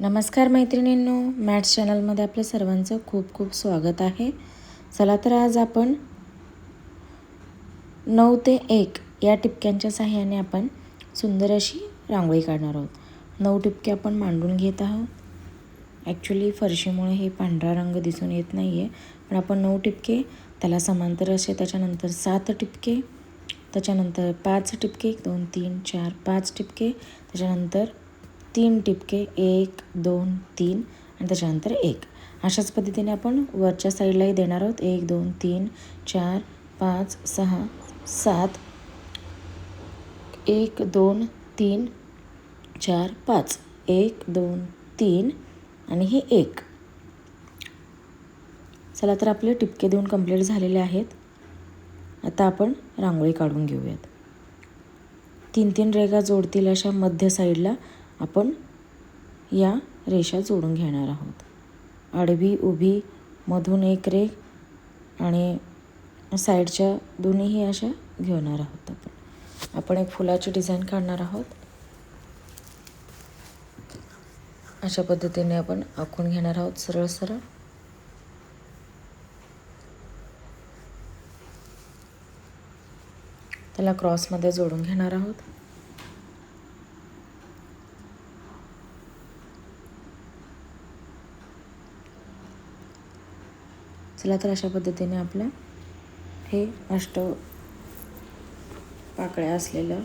नमस्कार मैत्रिणींनो मॅथ्स चॅनलमध्ये आपल्या सर्वांचं खूप खूप स्वागत आहे. चला तर आज आपण नऊ ते एक या टिपक्यांच्या सहाय्याने आपण सुंदर अशी रांगोळी काढणार आहोत. नऊ टिपके आपण मांडून घेत आहोत. ॲक्च्युली फरशीमुळे हे पांढरा रंग दिसून येत नाही आहे पण आपण नऊ टिपके त्याला समांतर असे त्याच्यानंतर सात टिपके त्याच्यानंतर पाच टिपके दोन तीन चार पाच टिपके त्याच्यानंतर तीन टिपके एक दोन तीन आणि त्याच्यानंतर एक. अशाच पद्धतीने आपण वरच्या साईडलाही देणार आहोत. एक दोन तीन चार पाच सहा सात. एक दोन तीन चार पाच. एक दोन तीन आणि हे एक. चला तर आपले टिपके देऊन कंप्लीट झालेले आहेत. आता आपण रांगोळी काढून घेऊयात. तीन तीन रेगा जोडतील अशा मध्य साईडला आपण या रेषा जोडून घेणार आहोत. आडवी उभी मधून एक रेख आणि साईडच्या दोन्हीही अशा घेणार आहोत आपण. आपण एक फुलाची डिझाईन काढणार आहोत. अशा पद्धतीने आपण आखून घेणार आहोत सरळ सरळ. त्याला क्रॉसमध्ये जोडून घेणार आहोत. चला तर अशा पद्धतीने आपलं हे अष्ट पाकळ्या असलेलं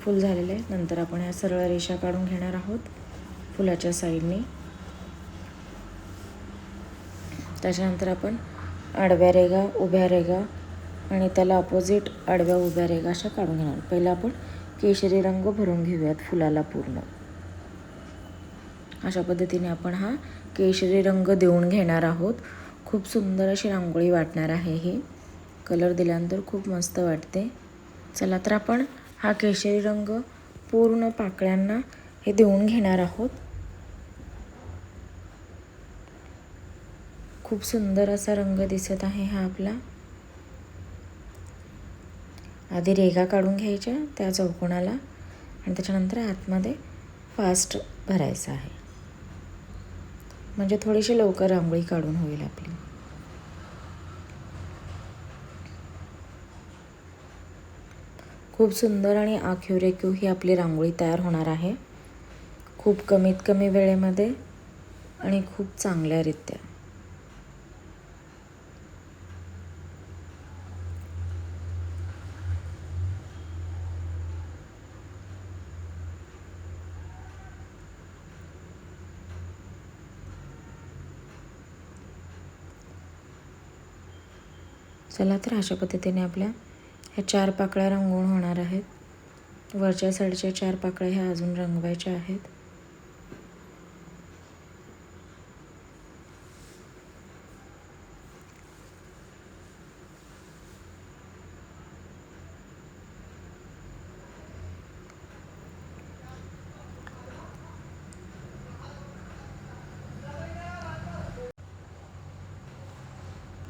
फूल झालेलं आहे. नंतर आपण ह्या सरळ रेषा काढून घेणार आहोत. फुलाच्या साईडने. त्याच्यानंतर आपण आडव्या रेगा उभ्या रेगा आणि त्याला अपोजिट आडव्या उभ्या रेगा अशा काढून घेणार पहिला आपण केशरी रंग भरून घेऊयात फुलाला पूर्ण. अशा पद्धतीने आपण हा केशरी रंग देऊन घेणार आहोत. खूप सुंदर अशी रांगोळी वाटणार आहे ही. कलर दिल्यानंतर खूप मस्त वाटते. चला तर आपण हा केशरी रंग पूर्ण पाकळ्यांना हे देऊन घेणार आहोत. खूप सुंदर असा रंग दिसत आहे हा आपला. आधी रेगा काढून घ्यायच्या त्या चौकोणाला आणि त्याच्यानंतर आतमध्ये फास्ट भरायचं आहे. म्हणजे थोडीशी लवकर रांगोळी काढून होईल आपली. खूप सुंदर आणि आखीव रेखीव ही आपली रांगोळी तयार होणार आहे. खूप कमीत कमी वेळेमध्ये आणि खूप चांगल्यारित्या. चला तर अशा पद्धतीने आपल्या ह्या चार पाकळ्या रंगवून होणार आहेत. वरच्या साईडच्या चार पाकळ्या ह्या अजून रंगवायच्या आहेत.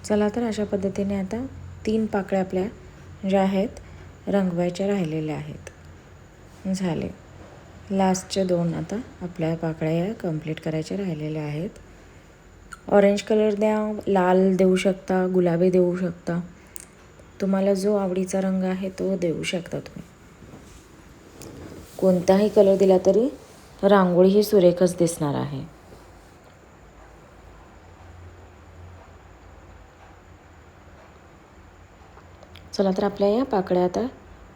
चला तर अशा पद्धतीने आता तीन पाकळ्या आपल्या ज्या आहेत रंगवायच्या राहिलेल्या आहेत. झाले. लास्टचे दोन आता आपल्या पाकळ्या या कंप्लीट करायच्या राहिलेल्या आहेत. ऑरेंज कलर द्या लाल देऊ शकता गुलाबी देऊ शकता. तुम्हाला जो आवडीचा रंग आहे तो देऊ शकता तुम्ही. कोणताही कलर दिला तरी रांगोळी ही सुरेखच दिसणार आहे. चला तर आपल्या या पाकळ्या आता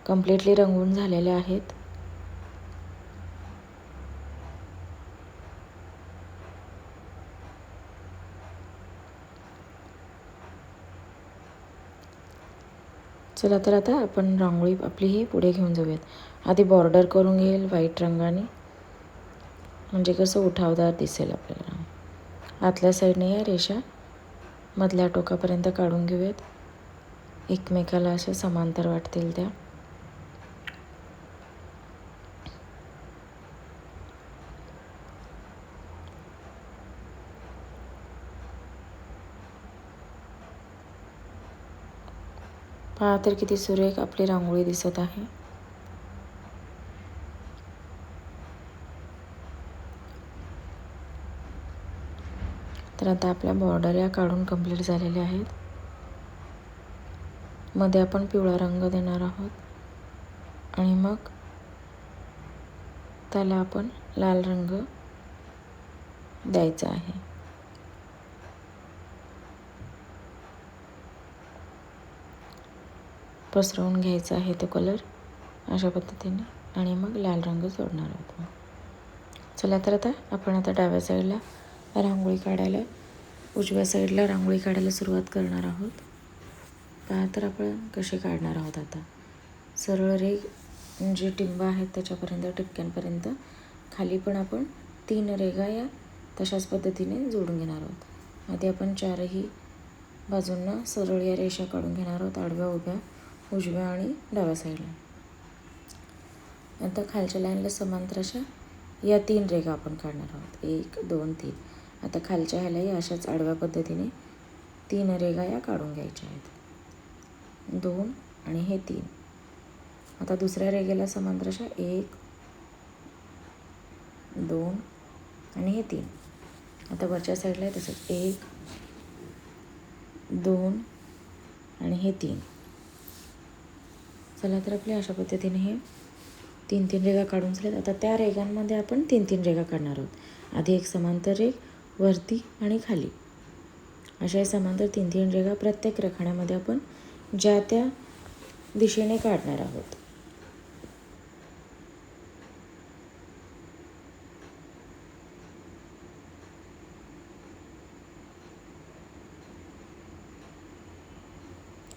कम्प्लिटली रंगवून झालेल्या आहेत. चला तर आता आपण रांगोळी आपली ही पुढे घेऊन जाऊयात. आधी बॉर्डर करून घेईल व्हाईट रंगाने. म्हणजे कसं उठावदार दिसेल आपल्याला. आतल्या साईडने या रेषा मधल्या टोकापर्यंत काढून घेऊयात. एकमेकाला अशा समांतर वाटतील त्या. पहा तर किती सुरेख आपली रांगोळी दिसत आहे. तर आता आपल्या बॉर्डर या काढून कंप्लीट झालेल्या आहेत. मध्ये आपण पिवळा रंग देणार आहोत. आणि मग त्याला आपण लाल रंग द्यायचा आहे. पसरवून घ्यायचा आहे तो कलर अशा पद्धतीने. आणि मग लाल रंग जोडणार आहोत चला तर आता आपण आता डाव्या साईडला रांगोळी काढायला उजव्या साईडला रांगोळी काढायला सुरुवात करणार आहोत. तर आपण कसे काढणार आहोत आता? सरळ रेग जे टिंब आहेत त्याच्यापर्यंत टिपक्यांपर्यंत खाली पण आपण तीन रेगा या तशाच पद्धतीने जोडून घेणार आहोत. आधी आपण चारही बाजूंना सरळ या रेषा काढून घेणार आहोत आडव्या उभ्या उजव्या आणि डाव्या साईडला. आता खालच्या लाईनला समांतर अशा या तीन रेगा आपण काढणार आहोत. एक दोन तीन. आता खालच्या ह्यालाही अशाच आडव्या पद्धतीने तीन रेगा या काढून घ्यायच्या आहेत. दोन आणि हे तीन. आता दुसऱ्या रेगेला समांतर अशा एक दोन आणि हे तीन. आता वरच्या साईडला आहे तसंच. एक दोन आणि हे तीन. चला तर आपल्या अशा पद्धतीने हे तीन तीन रेगा काढून झालेत. आता त्या रेगांमध्ये आपण तीन तीन रेगा काढणार आहोत. आधी एक समांतर रेग वरती आणि खाली. अशा समांतर तीन तीन रेगा प्रत्येक रखाण्यामध्ये आपण ज्या त्या दिशेने काढणार आहोत.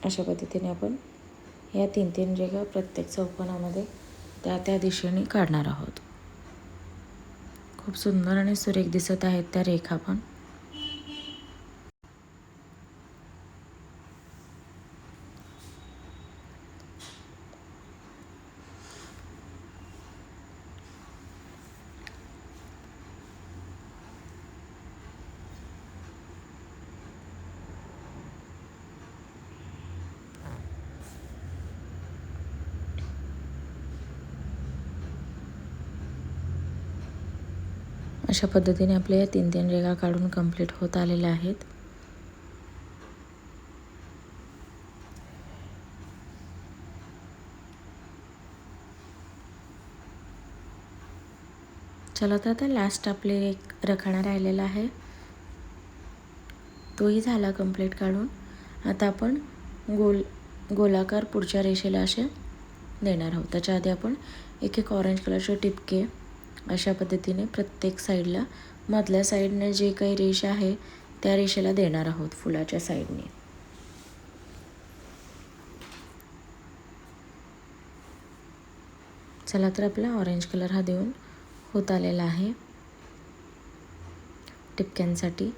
अशा पद्धतीने आपण या तीन तीन रेखा प्रत्येक चौकोनामध्ये त्या त्या दिशेने काढणार आहोत. खूप सुंदर आणि सुरेख दिसत आहेत त्या रेखा पण. अशा पद्धतीने आपल्या या तीन तीन रेगा काढून कंप्लीट होत आलेल्या आहेत. चला तर आता लास्ट आपले एक रखाणा राहिलेला आहे. तोही झाला कंप्लीट काढून. आता आपण गोल गोलाकार पुढच्या रेषेला असे देणार आहोत. त्याच्या आधी आपण एक एक ऑरेंज कलरचे टिपके अशा पद्धतीने प्रत्येक साईडला मधल्या साईडने जे काही रेष आहे त्या रेषेला देणार आहोत फुलाच्या साईडने. चला तर आपला ऑरेंज कलर हा देऊन होत आलेला आहे. टिपक्यांसाठी.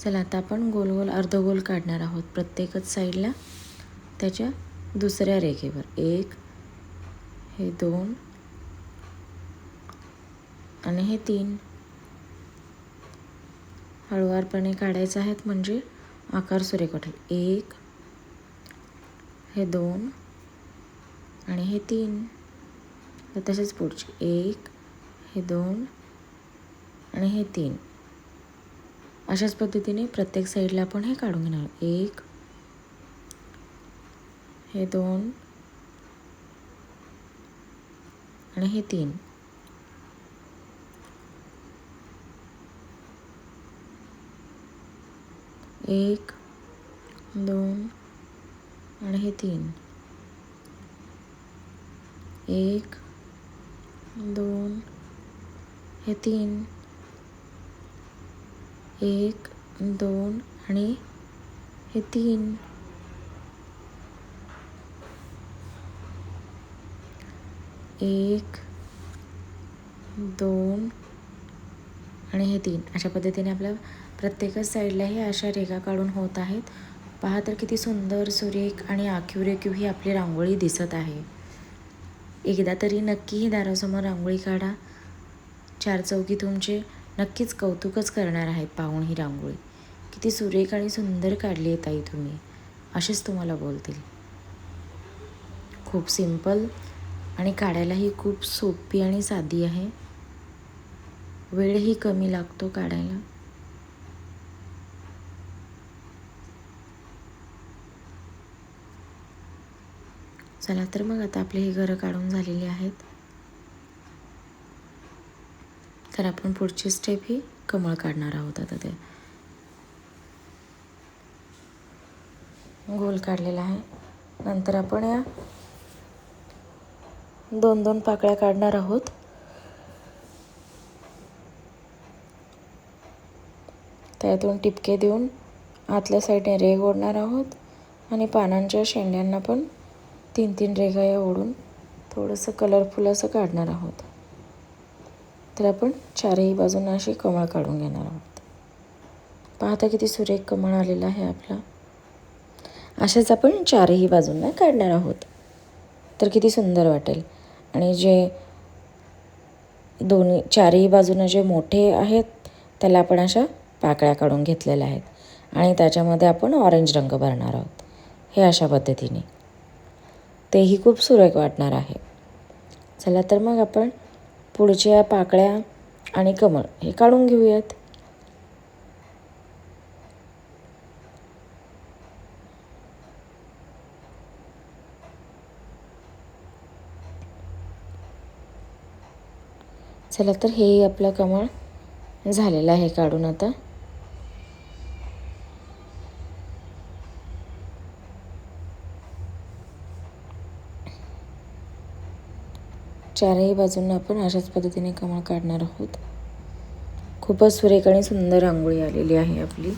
चला आता आपण गोल गोल अर्धगोल काढणार आहोत प्रत्येकच साईडला. त्याच्या दुसऱ्या रेखेवर एक हे दोन आणि हे तीन हळुवारपणे काढायचं आहेत म्हणजे आकार सुरेख वाटेल एक हे दोन आणि हे तीन. तर तसेच पुढचे. एक हे दोन आणि हे तीन. अशाच पद्धतीने प्रत्येक साईडला आपण हे काढून घेणार. एक हे दोन आणि हे तीन. एक दोन आणि हे तीन. एक दोन हे तीन. एक दोन आणि हे तीन. एक दोन आणि हे तीन. अशा पद्धतीने आपल्या प्रत्येकच साईडलाही अशा रेखा काढून होत आहेत. पहा तर किती सुंदर सुरेख आणि आखीव रेखीव ही आपली रांगोळी दिसत आहे. एकदा तरी नक्की ही दारासमोर रांगोळी काढा. चार चौकी तुमचे नक्कीच कौतुकच करणार आहेत पाहून ही रांगोळी. किती सुरेख आणि सुंदर काढली आहे ताई तुम्ही. असेच तुम्हाला बोलतील. खूप सिंपल आणि काढायलाही खूप सोपी आणि साधी आहे. वेळही कमी लागतो काढायला. चला तर मग आता आपली ही घरं काढून झालेली आहेत. तर आपण पुढची स्टेप ही कमळ काढणार आहोत आता ते. गोल काढलेला आहे. नंतर आपण या दोन दोन पाकळ्या काढणार आहोत. त्यातून टिपके देऊन आतल्या साईडने रेघ ओढणार आहोत आणि पानांच्या शेंड्यांना पण तीन तीन रेघा या ओढून थोडंसं कलरफुल असं काढणार आहोत. तर आपण चारही बाजूंना अशी कमळ काढून घेणार आहोत. पाहता किती सुरेख कमळ आलेला आहे आपला. अशाच आपण चारही बाजूंना काढणार आहोत. तर किती सुंदर वाटेल. आणि जे दोन्ही चारही बाजूनं जे मोठे आहेत त्याला आपण अशा पाकळ्या काढून घेतलेल्या आहेत आणि त्याच्यामध्ये आपण ऑरेंज रंग भरणार आहोत. हे अशा पद्धतीने. तेही खूप सुरेख वाटणार आहे. चला तर मग आपण पुढच्या पाकळ्या आणि कमळ हे काढून घेऊयात. चला तर हेही आपलं कमळ झालेलं आहे काढून आता. चारही बाजूंना आपण अशाच पद्धतीने कमळ काढणार आहोत. खूपच सुरेख आणि सुंदर रांगोळी आलेली आहे आपली.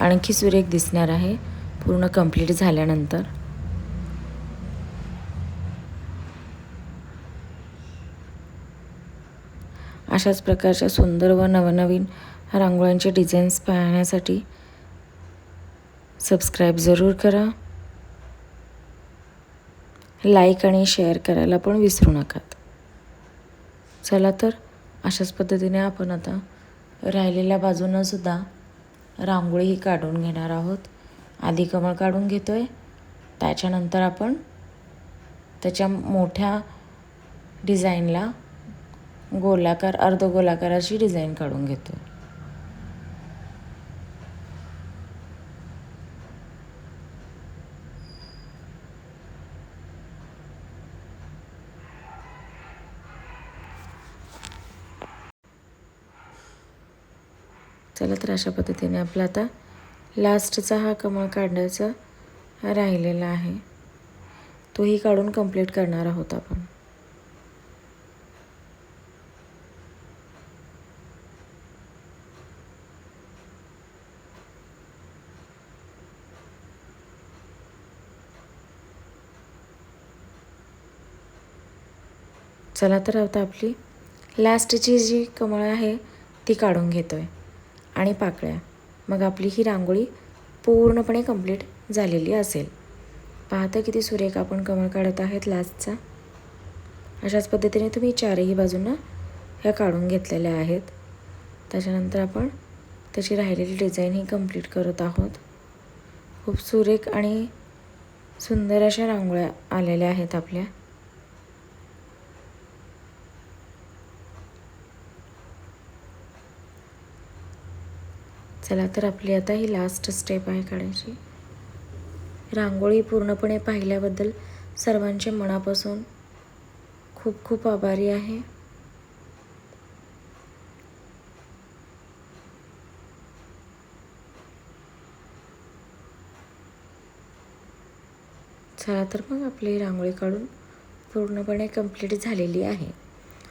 आणखी सुरेख दिसणार आहे पूर्ण कंप्लीट झाल्यानंतर. अशाच प्रकारच्या सुंदर व नवनवीन रांगोळ्यांचे डिझाईन्स पाहण्यासाठी सबस्क्राईब जरूर करा. लाईक आणि शेअर करायला पण विसरू नकात. चला तर अशाच पद्धतीने आपण आता राहिलेल्या बाजूनंसुद्धा रांगोळी ही काढून घेणार आहोत. आधी कमळ काढून घेतो आहे त्याच्यानंतर आपण त्याच्या मोठ्या डिझाईनला गोलाकार अर्धगोलाकाराची डिझाईन काढून घेतो चला तर अशा पद्धतीने आपला आता लास्टचा हा कमळ काढण्याचा राहिलेला आहे. तोही काढून कंप्लीट करणार आहोत आपण. चला तर आता आपली लास्टची जी कमळ आहे ती काढून घेतो आहे आणि पाकळ्या. मग आपली ही रांगोळी पूर्णपणे कंप्लीट झालेली असेल. पाहता किती सुरेख आपण कमळ काढत आहेत लास्टचा अशाच पद्धतीने तुम्ही चारही बाजूंना ह्या काढून घेतलेल्या आहेत. त्याच्यानंतर आपण त्याची राहिलेली डिझाईन ही कंप्लीट करत आहोत. खूप सुरेख आणि सुंदर अशा रांगोळ्या आलेल्या आहेत आपल्या. चला तर आपली आता ही लास्ट स्टेप आहे काढायची. रांगोळी पूर्णपणे पाहिल्याबद्दल सर्वांचे मनापासून खूप खूप आभारी आहे. चला तर मग आपली रांगोळी काढून पूर्णपणे कंप्लीट झालेली आहे.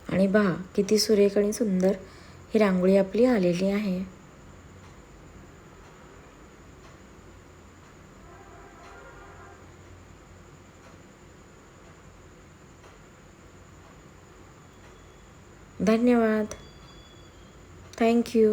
आणि पहा किती सुरेख आणि सुंदर ही रांगोळी आपली आलेली आहे. धन्यवाद. थँक्यू